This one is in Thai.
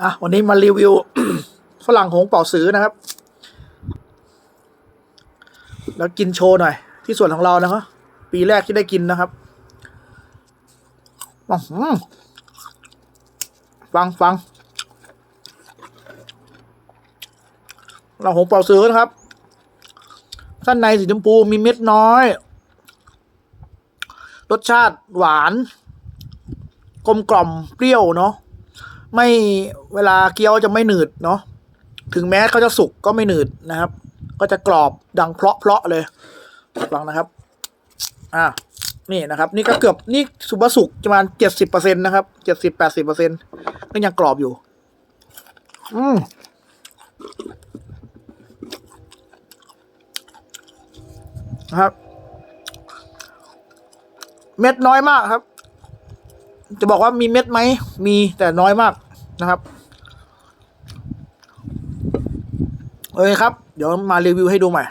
อะวันนี้มารีวิวฝรั่งหงเป่าซื้อนะครับ แล้วกินโชว์หน่อย ที่ส่วนของเรานะครับปีแรกที่ได้กินนะครับฟังฟังเราหงเป่าซื้อนะครับด้านในสีชมพูมีเม็ดน้อย รสชาติหวาน กลมกล่อมเปรี้ยวเนาะ ไม่เวลาเคี้ยวจะไม่หนืดเนาะถึงแม้เขาจะสุกก็ไม่หนืดนะครับ ก็จะกรอบดังเพราะเพราะเลยฟังนะครับ อ่านี่นะครับ นี่ก็เกือบนี่สุภาสุกประมาณเจ็ดสิบเปอร์เซ็นต์นะครับเจ็ดสิบแปดสิบเปอร์เซ็นต์ก็ยังกรอบอยู่ อืมนะครับ เม็ดน้อยมากครับ จะบอกว่ามีเม็ดไหม มีแต่น้อยมากนะครับโอเคครับ เดี๋ยวมารีวิวให้ดูใหม่